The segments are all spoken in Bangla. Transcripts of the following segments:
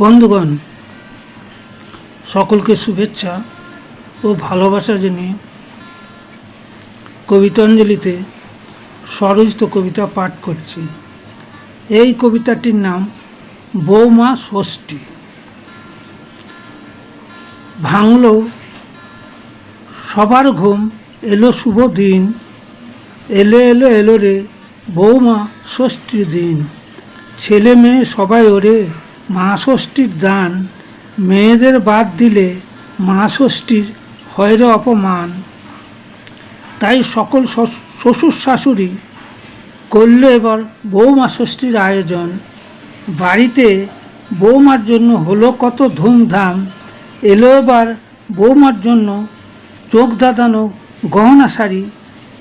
বন্ধুগণ, সকলকে শুভেচ্ছা ও ভালোবাসা জানিয়ে কবিতাঞ্জলিতে স্বরচিত কবিতা পাঠ করছি। এই কবিতাটির নাম বৌমা ষষ্ঠী। ভাঙল, সবার ঘুম এলো শুভ দিন, এলো এলো এলো রে বৌমা ষষ্ঠীর দিন। ছেলে মেয়ে সবাই ওরে মা ষষ্ঠীর দান, মেয়েদের বাদ দিলে মা ষষ্ঠীর হয় রে অপমান। তাই সকল শ্বশুর শাশুড়ি করল এবার বৌমা ষষ্ঠীর আয়োজন। বাড়িতে বৌমার জন্য হলো কত ধুমধাম, এলো এবার বৌমার জন্য চোখ দাদানো গহনা শাড়ি,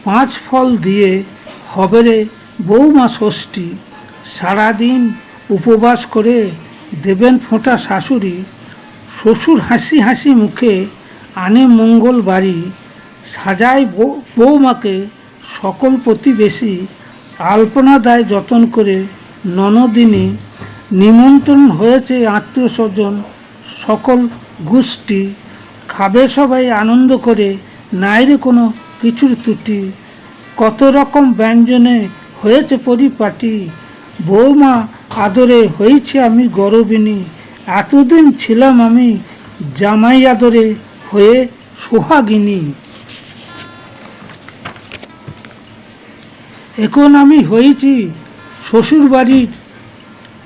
পাঁচ ফল দিয়ে হবে রে বৌমা ষষ্ঠী। সারাদিন উপবাস করে দেবেন ফোঁটা শাশুড়ি, শ্বশুর হাসি হাসি মুখে আনে মঙ্গল বাড়ি, সাজায় বৌমাকে সকল প্রতিবেশী, আলপনা দেয় যতন করে ননদিনী, নিমন্ত্রণ হয়েছে আত্মীয় স্বজন, সকল গোষ্ঠী, খাবে সবাই আনন্দ করে, নাইরে কোনো কিছুর ত্রুটি, কত রকম ব্যঞ্জনে হয়েছে পরিপাটি বৌমা, আদরে হয়েছে আমি গরবিনী। এতদিন ছিলাম আমি জামাই আদরে হয়ে সোহাগিনী। এখন আমি হয়েছি শ্বশুরবাড়ির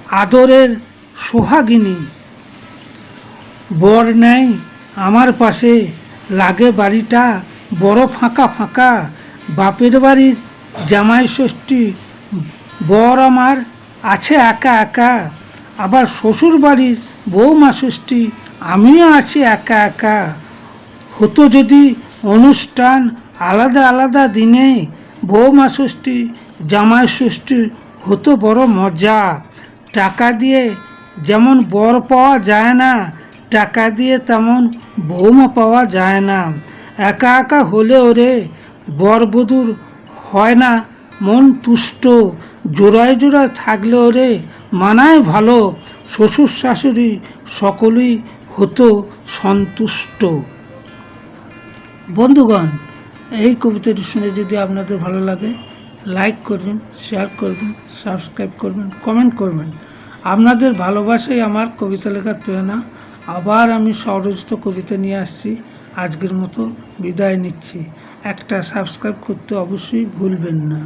আদরের সোহাগিনী। বর নেয় আমার পাশে, লাগে বাড়িটা বড় ফাঁকা ফাঁকা। বাপের বাড়ির জামাই ষষ্ঠী বর আমার আছে একা একা, আবার শ্বশুর বাড়ির বৌমা ষষ্ঠী আমিও আছি একা একা। হতো যদি অনুষ্ঠান আলাদা আলাদা দিনে বৌমা ষষ্ঠী জামাই ষষ্ঠী হতো বড় মজা। টাকা দিয়ে যেমন বর পাওয়া যায় না, টাকা দিয়ে তেমন বৌমা পাওয়া যায় না। একা একা হলে ওরে বরবধূর হয় না মন তুষ্ট, জোড়ায় জোড়ায় থাকলে ওরে মানায় ভালো। শ্বশুর শাশুড়ি সকলেই হতো সন্তুষ্ট। বন্ধুগণ, এই কবিতাটি শুনে যদি আপনাদের ভালো লাগে, লাইক করবেন, শেয়ার করবেন, সাবস্ক্রাইব করবেন, কমেন্ট করবেন। আপনাদের ভালোবাসাই আমার কবিতা লেখার প্রেরণা। আবার আমি স্বরচিত কবিতা নিয়ে আসছি। আজকের মতো বিদায় নিচ্ছি। একটা সাবস্ক্রাইব করতে অবশ্যই ভুলবেন না।